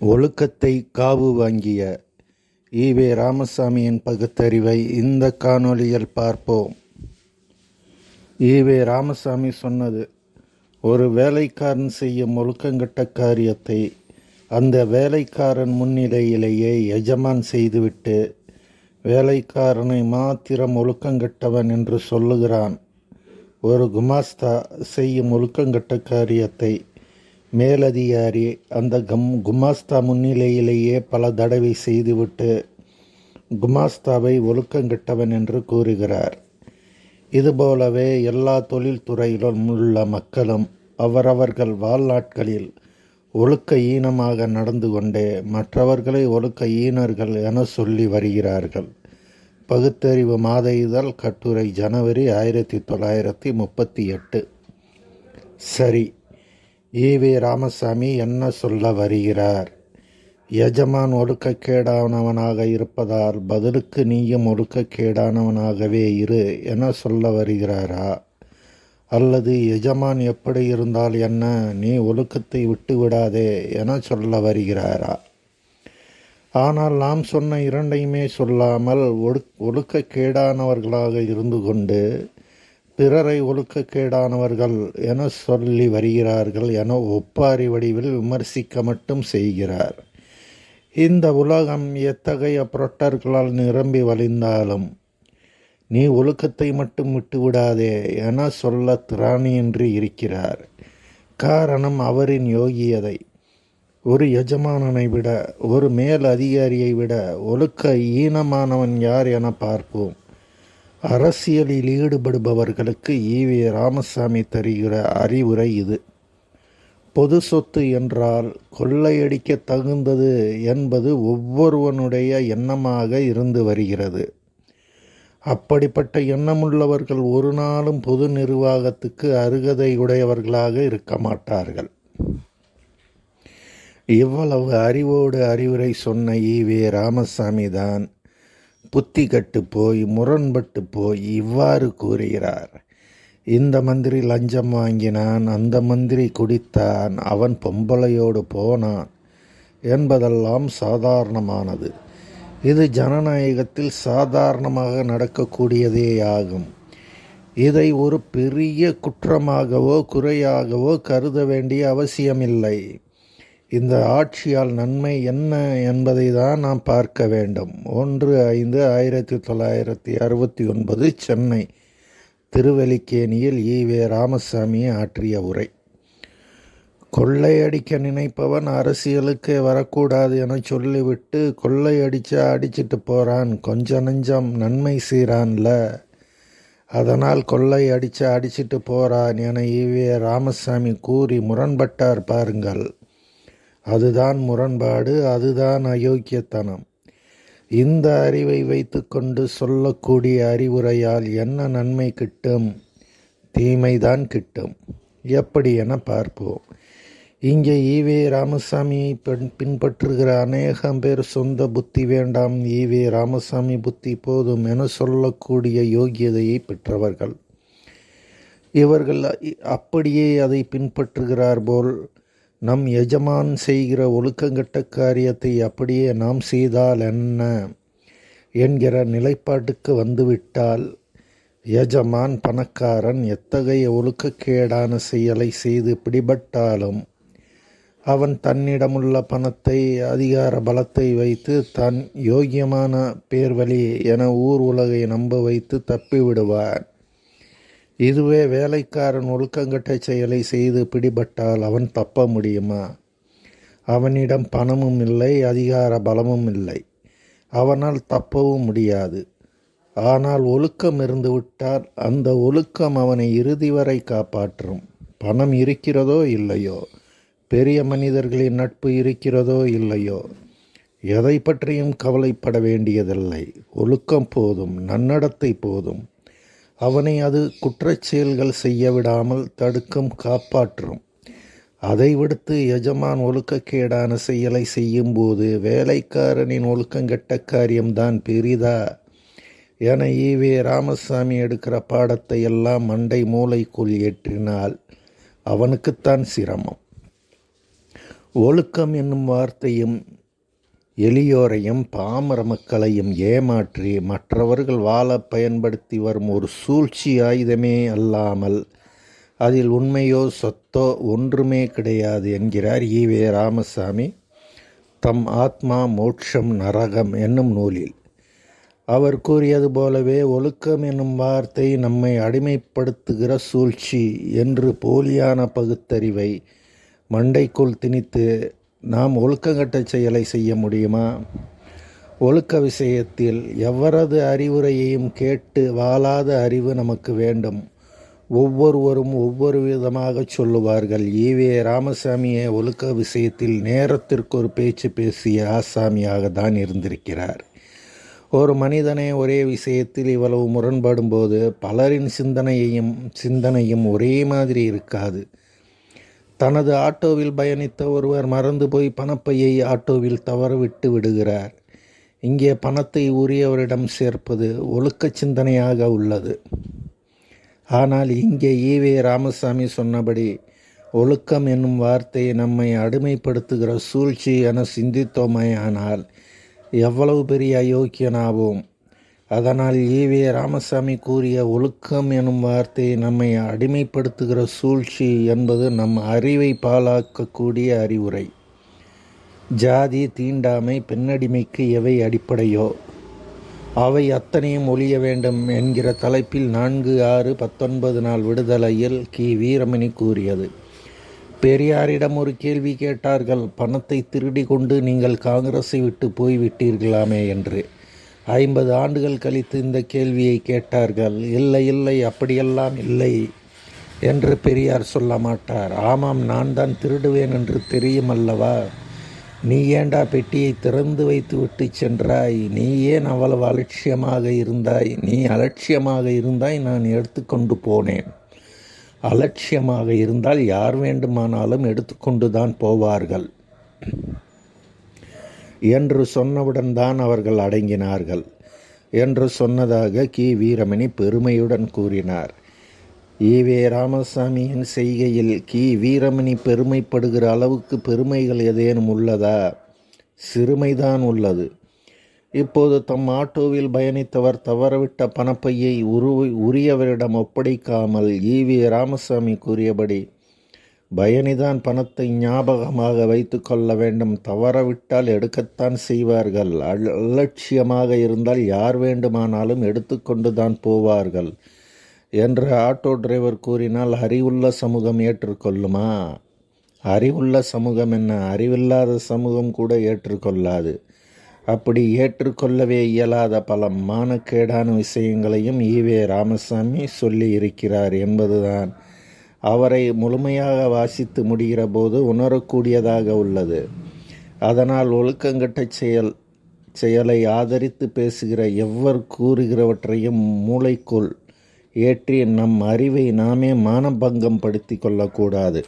ஒழுக்கத்தை காவு வாங்கிய ஈவே ராமசாமியின் பகுத்தறிவை இந்த காணொளியில் பார்ப்போம். ஈவே ராமசாமி சொன்னது ஒரு வேலைக்காரன் செய்யும் ஒழுக்கங்கட்ட காரியத்தை அந்த வேலைக்காரன் முன்னிலையிலேயே எஜமான் செய்துவிட்டு வேலைக்காரனை மாத்திரம் ஒழுக்கங்கட்டவன் என்று சொல்லுகிறான். ஒரு குமாஸ்தா செய்யும் ஒழுக்கங்கட்ட காரியத்தை மேலதிகாரி அந்த கம் குமாஸ்தா முன்னிலையிலேயே பல தடவை செய்துவிட்டு குமாஸ்தாவை ஒழுக்கங்கெட்டவன் என்று கூறுகிறார். இதுபோலவே எல்லா தொழில்துறையிலும் உள்ள மக்களும் அவரவர்கள் வாழ்நாட்களில் ஒழுக்க ஈனமாக நடந்து கொண்டே மற்றவர்களை ஒழுக்க ஈனர்கள் என சொல்லி வருகிறார்கள். பகுத்தறிவு மாத இதழ் கட்டுரை ஜனவரி ஆயிரத்தி தொள்ளாயிரத்தி முப்பத்தி எட்டு. சரி ஈவி ராமசாமி என்ன சொல்ல வருகிறார்? எஜமான் ஒழுக்கக்கேடானவனாக இருப்பதால் பதிலுக்கு நீயும் ஒழுக்கக்கேடானவனாகவே இரு என சொல்ல வருகிறாரா? அல்லது எஜமான் எப்படி இருந்தால் என்ன? நீ ஒழுக்கத்தை விட்டு விடாதே என சொல்ல வருகிறாரா? ஆனால் நாம் சொன்ன இரண்டையுமே சொல்லாமல் ஒழு ஒழுக்கக்கேடானவர்களாக இருந்து கொண்டு பிறரை ஒழுக்கக்கேடானவர்கள் என சொல்லி வருகிறார்கள் என ஒப்பாரி வடிவில் விமர்சிக்க மட்டும் செய்கிறார். இந்த உலகம் எத்தகைய புரட்டர்களால் நிரம்பி வழிந்தாலும் நீ ஒழுக்கத்தை மட்டும் விட்டுவிடாதே என சொல்ல திராணியின்றி இருக்கிறார். காரணம் அவரின் யோகியதை. ஒரு எஜமானனை விட ஒரு மேல் அதிகாரியை விட ஒழுக்க ஈனமானவன் யார் என பார்ப்போம். அரசியலில் ஈடுபடுபவர்களுக்கு ஈவி ராமசாமி தருகிற அறிவுரை இது. பொது சொத்து என்றால் கொள்ளையடிக்க தகுந்தது என்பது ஒவ்வொருவனுடைய எண்ணமாக இருந்து வருகிறது. அப்படிப்பட்ட எண்ணமுள்ளவர்கள் ஒரு நாளும் பொது நிர்வாகத்துக்கு அருகதை உடையவர்களாக இருக்க மாட்டார்கள். இவ்வளவு அறிவோடு அறிவுரை சொன்ன ஈவே ராமசாமி தான் புத்தி கட்டு போய் முரண்பட்டு போய் இவ்வாறு கூறுகிறார். இந்த மந்திரி லஞ்சம் வாங்கினான் அந்த மந்திரி குடித்தான் அவன் பொம்பளையோடு போனான் என்பதெல்லாம் சாதாரணமானது. இது ஜனநாயகத்தில் சாதாரணமாக நடக்கக்கூடியதேயாகும் இதை ஒரு பெரிய குற்றமாகவோ குறையாகவோ கருத வேண்டிய அவசியமில்லை. இந்த ஆட்சியால் நன்மை என்ன என்பதை தான் நாம் பார்க்க வேண்டும். ஒன்று ஐந்து ஆயிரத்தி தொள்ளாயிரத்தி அறுபத்தி ஒன்பது சென்னை திருவல்லிக்கேணியில் ஈவே ராமசாமி ஆற்றிய உரை. கொள்ளையடிக்க நினைப்பவன் அரசியலுக்கு வரக்கூடாது என சொல்லிவிட்டு கொள்ளையடிச்சா அடிச்சிட்டு போகிறான் கொஞ்ச நஞ்சம் நன்மை செய்கிறான்ல அதனால் கொள்ளை அடிச்சா அடிச்சிட்டு போகிறான் என ஈவே ராமசாமி கூறி முரண்பட்டார் பாருங்கள். அதுதான் முரண்பாடு அதுதான் அயோக்கியத்தனம். இந்த அறிவை வைத்துக்கொண்டு சொல்லக்கூடிய அறிவுரையால் என்ன நன்மை கிட்டும்? தீமைதான் கிட்டும். எப்படி என பார்ப்போம். இங்கே ஈவே ராமசாமியை பின் பின்பற்றுகிற அநேகம் பேர் சொந்த புத்தி வேண்டாம். ஈவே ராமசாமி புத்தி போதும் என சொல்லக்கூடிய யோகியதையை பெற்றவர்கள். இவர்கள் அப்படியே அதை பின்பற்றுகிறார் போல் நம் எஜமான் செய்கிற ஒழுக்கங்கட்ட காரியத்தை அப்படியே நாம் செய்தால் என்ன? என்கிற நிலைப்பாட்டுக்கு வந்துவிட்டால் எஜமான் பணக்காரன் எத்தகைய ஒழுக்கக்கேடான செயலை செய்து பிடிபட்டாலும் அவன் தன்னிடமுள்ள பணத்தை அதிகார பலத்தை வைத்து தன் யோக்கியமான பேர்வழி என ஊர் உலகை நம்ப வைத்து தப்பிவிடுவான். இதுவே வேலைக்காரன் ஒழுக்கங்கட்ட செயலை செய்து பிடிபட்டால் அவன் தப்ப முடியுமா? அவனிடம் பணமும் இல்லை அதிகார பலமும் இல்லை. அவனால் தப்பவும் முடியாது. ஆனால் ஒழுக்கம் இருந்துவிட்டால் அந்த ஒழுக்கம் அவனை இறுதி வரை காப்பாற்றும். பணம் இருக்கிறதோ இல்லையோ? பெரிய மனிதர்களின் நட்பு இருக்கிறதோ இல்லையோ? எதை பற்றியும் கவலைப்பட வேண்டியதில்லை. ஒழுக்கம் போதும் நன்னடத்தை போதும். அவனை அது குற்றச் செயல்கள் செய்ய விடாமல் தடுக்கும் காப்பாற்றும். அதை விடுத்து எஜமான் ஒழுக்கக்கேடான செயலை செய்யும்போது வேலைக்காரனின் ஒழுக்கங்கெட்ட காரியம்தான் பெரிதா? என ஈவே ராமசாமி எடுக்கிற பாடத்தை எல்லாம் மண்டை மூளைக்குள் ஏற்றினால் அவனுக்குத்தான் சிரமம். ஒழுக்கம் என்னும் வார்த்தையும் எளியோரையும் பாமர மக்களையும் ஏமாற்றி மற்றவர்கள் வாழ பயன்படுத்தி வரும் ஒரு சூழ்ச்சி ஆயுதமே அல்லாமல் அதில் உண்மையோ சொத்தோ ஒன்றுமே கிடையாது என்கிறார் ஈவே ராமசாமி. தம் ஆத்மா மோட்சம் நரகம் என்னும் நூலில். அவர் கூறியது போலவே ஒழுக்கம் என்னும் வார்த்தை நம்மை அடிமைப்படுத்துகிற சூழ்ச்சி என்று போலியான பகுத்தறிவை மண்டைக்குள் திணித்து நாம் ஒழுக்கங்கட்ட செயலை செய்ய முடியுமா? ஒழுக்க விஷயத்தில் எவரது அறிவுரையையும் கேட்டு வாழாத அறிவு நமக்கு வேண்டும். ஒவ்வொருவரும் ஒவ்வொரு விதமாக சொல்லுவார்கள். ஈவே ராமசாமியை ஒழுக்க விஷயத்தில் நேரத்திற்கு ஒரு பேச்சு பேசிய ஆசாமியாக தான் இருந்திருக்கிறார். ஒரு மனிதனே ஒரே விஷயத்தில் இவ்வளவு முரண்படும் போது பலரின் சிந்தனையையும் சிந்தனையும் ஒரே மாதிரி இருக்காது. தனது ஆட்டோவில் பயணித்த ஒருவர் மறந்து போய் பணப்பையை ஆட்டோவில் தவறவிட்டு விடுகிறார். இங்கே பணத்தை உரியவரிடம் சேர்ப்பது ஒழுக்க சிந்தனையாக உள்ளது. ஆனால் இங்கே ஈவே ராமசாமி சொன்னபடி ஒழுக்கம் என்னும் வார்த்தையை நம்மை அடிமைப்படுத்துகிற சூழ்ச்சி என சிந்தித்தோமேயானால் எவ்வளவு பெரிய அயோக்கியனாவோம். அதனால் ஈவே ராமசாமி கூறிய ஒழுக்கம் எனும் வார்த்தை நம்மை அடிமைப்படுத்துகிற சூழ்ச்சி என்பது நம் அறிவை பாலாக்கக்கூடிய அறிவுரை. ஜாதி தீண்டாமை பெண்ணடிமைக்கு எவை அடிப்படையோ? அவை அத்தனையும் ஒழிய வேண்டும் என்கிற தலைப்பில் நான்கு ஆறு பத்தொன்பது நாள் விடுதலையில் கி. வீரமணி கூறியது. பெரியாரிடம் ஒரு கேள்வி கேட்டார்கள் பணத்தை திருடி கொண்டு நீங்கள் காங்கிரஸை விட்டு போய்விட்டீர்களாமே? என்று. ஐம்பது ஆண்டுகள் கழித்து இந்த கேள்வியை கேட்டார்கள். இல்லை இல்லை அப்படியெல்லாம் இல்லை என்று பெரியார் சொல்ல மாட்டார். ஆமாம் நான் தான் திருடுவேன் என்று தெரியும் அல்லவா? நீ ஏண்டா பெட்டியை திறந்து வைத்து விட்டு சென்றாய்? நீ ஏன் அவ்வளவு அலட்சியமாக இருந்தாய்? நீ அலட்சியமாக இருந்தாய் நான் எடுத்துக்கொண்டு போனேன். அலட்சியமாக இருந்தால் யார் வேண்டுமானாலும் எடுத்துக்கொண்டு தான் போவார்கள். என்று சொன்னவுடன் தான் அவர்கள் அடங்கினார்கள். என்று சொன்னதாக கி. வீரமணி பெருமையுடன் கூறினார். ஈவே ராமசாமியின் செய்கையில் கி. வீரமணி பெருமைப்படுகிற அளவுக்கு பெருமைகள் ஏதேனும் உள்ளதா? சிறுமைதான் உள்ளது. இப்போது தம் ஆட்டோவில் பயணித்தவர் தவறவிட்ட பணப்பையை உரு உரியவரிடம் ஒப்படைக்காமல் ஈவி ராமசாமி கூறியபடி பயணிதான் பணத்தை ஞாபகமாக வைத்து கொள்ள வேண்டும். தவறவிட்டால் எடுக்கத்தான் செய்வார்கள். அலட்சியமாக இருந்தால் யார் வேண்டுமானாலும் எடுத்துக்கொண்டு தான் போவார்கள் என்று ஆட்டோ டிரைவர் கூறினால் அறிவுள்ள சமூகம் ஏற்றுக்கொள்ளுமா? அறிவுள்ள சமூகம் என்ன? அறிவில்லாத சமூகம் கூட ஏற்றுக்கொள்ளாது. அப்படி ஏற்றுக்கொள்ளவே இயலாத பல மானக்கேடான விஷயங்களையும் ஈவே ராமசாமி சொல்லி இருக்கிறார் என்பதுதான். அவரை முழுமையாக வாசித்து முடிகிற போது உணரக்கூடியதாக உள்ளது. அதனால் ஒழுக்கங்கட்ட செயல் செயலை ஆதரித்து பேசுகிற எவ்வர் கூறுகிறவற்றையும் மூளைக்குள் ஏற்றி நம் அறிவை நாமே மானபங்கம் படுத்தி கொள்ளக்கூடாது.